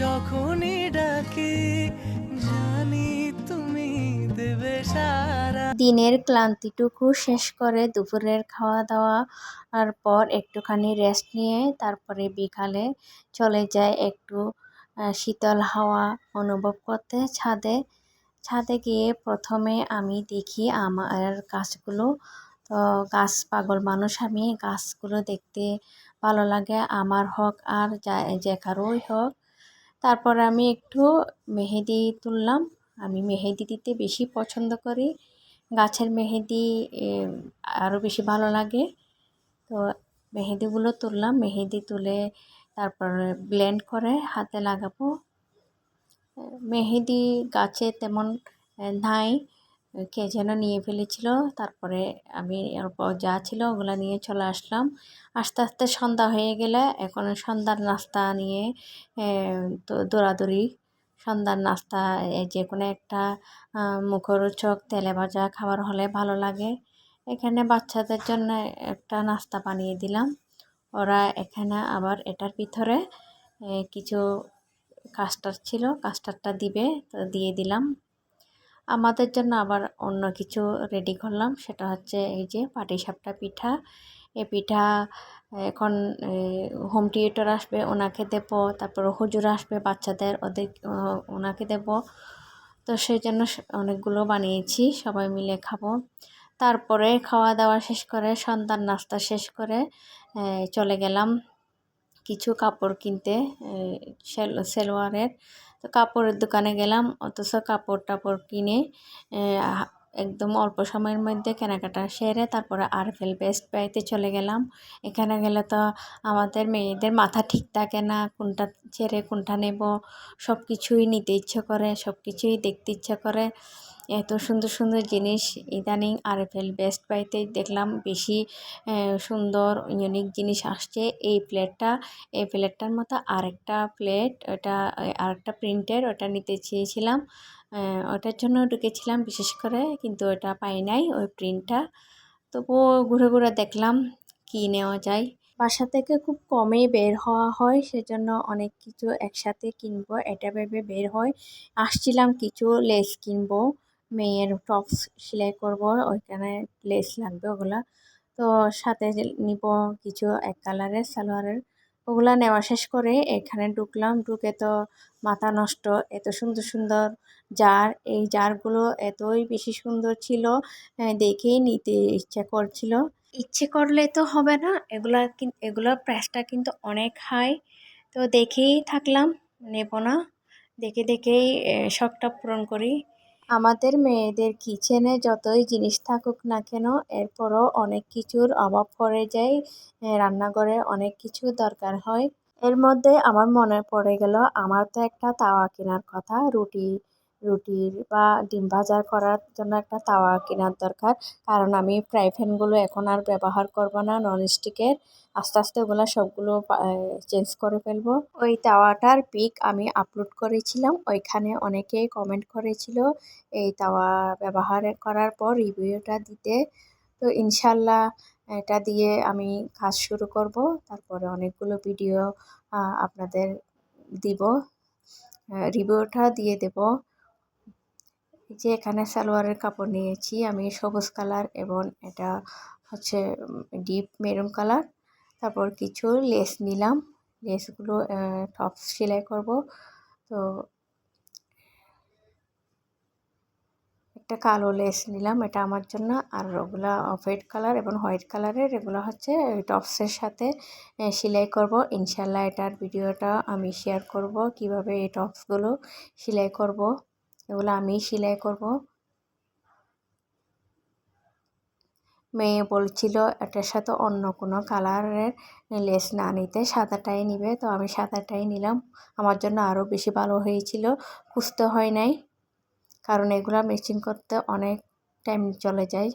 যখনই ডাকি, জানি তুমি দেবে সারা। দিনের ক্লান্তিটুকু শেষ করে দুপুরের খাওয়া দাওয়া আর পর একটুখানি রেস্ট নিয়ে তারপরে বিকালে চলে যায় একটু শীতল হাওয়া অনুভব করতে ছাদে। ছাদে গিয়ে প্রথমে আমি দেখি আমার গাছগুলো, তো গাছ পাগল মানুষ আমি গাছগুলো দেখতে ভালো লাগে। আমার হোক আর যা, যে কারোই হোক তারপর আমি একটু মেহেদি তুললাম। আমি মেহেদি দিতে বেশি পছন্দ করি। গাছের মেহেদি আরও বেশি ভালো লাগে। তো মেহেদিগুলো তুললাম। মেহেদি তুলে তারপর ব্লেন্ড করে হাতে লাগাবো। মেহেদি গাছে তেমন নাই। কে যেন নিয়ে ফেলেছিল। তারপরে আমি অল্প যা ছিল ওগুলো নিয়ে চলে আসলাম। আস্তে আস্তে সন্ধ্যা হয়ে গেলে এখন সন্ধ্যার নাস্তা নিয়ে তো দৌড়াদৌড়ি। সন্ধ্যার নাস্তা যে কোনো একটা মুখরোচক তেলে ভাজা খাবার হলে ভালো লাগে। এখানে বাচ্চাদের জন্য একটা নাস্তা বানিয়ে দিলাম। ওরা এখানে আবার এটার ভিতরে কিছু কাস্টার্ড ছিল, কাস্টার্ডটা দিবে, তো দিয়ে দিলাম। আমাদের জন্য আবার অন্য কিছু রেডি করলাম। সেটা হচ্ছে এই যে পাটিসাপটা পিঠা। এ পিঠা এখন হোম থিয়েটার আসবে, ওনাকে দেব। তারপর হুজুর আসবে, বাচ্চাদের ওদের ওনাকে দেব। তো সেই জন্য অনেকগুলো বানিয়েছি, সবাই মিলে খাব। তারপরে খাওয়া দাওয়া শেষ করে, সন্ধ্যার নাস্তা শেষ করে চলে গেলাম। কিছু কাপড় কিনতে সেল সেলোয়ারের। তো কাপড়ের দোকানে গেলাম অথচ কাপড় টাপড় কিনে একদম অল্প সময়ের মধ্যে কেনাকাটা সেরে তারপরে আরফেল বেস্ট বাইতে চলে গেলাম। এখানে গেলে তো আমাদের মেয়েদের মাথা ঠিক থাকে না, কোনটা ছেড়ে কোনটা নেব সব কিছুই নিতে ইচ্ছে করে সব কিছুই দেখতে ইচ্ছে করে। এত সুন্দর সুন্দর জিনিস ইদানিং আরএফএল বেস্ট বাইতে দেখলাম, বেশি সুন্দর ইউনিক জিনিস আসছে। এই প্লেটটা, এই প্লেটটার মতো আরেকটা প্লেট, ওটা আরেকটা প্রিন্টের ওটা নিতে চেয়েছিলাম। ওটার জন্য ঢুকেছিলাম বিশেষ করে, কিন্তু ওটা পাই নাই ওই প্রিন্টটা তবুও ঘুরে ঘুরে দেখলাম কি নেওয়া যায়। বাসা থেকে খুব কমেই বের হওয়া হয়, সেজন্য অনেক কিছু একসাথে কিনবো, এটা ভেবে বের হয় আসছিলাম কিছু লেস কিনবো, মেয়ের টপস সেলাই করব, ওইখানে লেস লাগবে ওগুলা। তো সাথে নিব কিছু এক কালারের সালোয়ারের। ওগুলা নেওয়া শেষ করে এখানে ঢুকলাম। ঢুকে তো মাথা নষ্ট, এত সুন্দর সুন্দর জার, এই জারগুলো এতই বেশি সুন্দর ছিল দেখেই নিতে ইচ্ছা করছিল। ইচ্ছে করলে তো হবে না, এগুলা এগুলোর প্রাইসটা কিন্তু অনেক হাই, তো দেখেই থাকলাম, নেব না। দেখে দেখেই শখটা পূরণ করি। আমাদের মেয়েদের কিচেনে যতই জিনিস থাকুক না কেন, এরপরও অনেক কিছুর অভাব পড়ে যায় রান্নাঘরে অনেক কিছু দরকার হয়। এর মধ্যে আমার মনে পড়ে গেল, আমার তো একটা তাওয়া কেনার কথা, রুটি। রুটির বা ডিম ভাজা করার জন্য একটা তাওয়া কেনার দরকার। কারণ আমি ফ্রাই প্যানগুলো এখন আর ব্যবহার করব না ননস্টিকের আস্তে আস্তে ওগুলো সবগুলো চেঞ্জ করে ফেলব। ওই তাওয়াটার পিক আমি আপলোড করেছিলাম। ওইখানে অনেকেই কমেন্ট করেছিল এই তাওয়া ব্যবহার করার পর রিভিউটা দিতে। তো ইনশাল্লাহ এটা দিয়ে আমি কাজ শুরু করব। তারপরে অনেকগুলো ভিডিও আপনাদের দিব। রিভিউটা দিয়ে দেব। যে এখানে সালোয়ারের কাপড় নিয়েছি আমি সবুজ কালার এবং এটা হচ্ছে ডিপ মেরুন কালার। তারপর কিছু লেস নিলাম। লেসগুলো টপস সেলাই করব। তো একটা কালো লেস নিলাম, এটা আমার জন্য। আর ওগুলা হোয়াইট কালার এবং হোয়াইট কালারের, এগুলো হচ্ছে টপসের সাথে সেলাই করব। ইনশাল্লাহ এটার ভিডিওটা আমি শেয়ার করব, কীভাবে এই টপসগুলো সেলাই করব। এগুলো আমি সেলাই করব। মেয়ে বলছিল, এটার সাথে অন্য কোনো কালারের লেস না নিতে, সাদাটাই নিবে। তো আমি সাদাটাই নিলাম। আমার জন্য আরও বেশি ভালো হয়েছিল, খুঁজতে হয় নাই। কারণ এগুলো মেশিন করতে অনেক টাইম চলে যায়।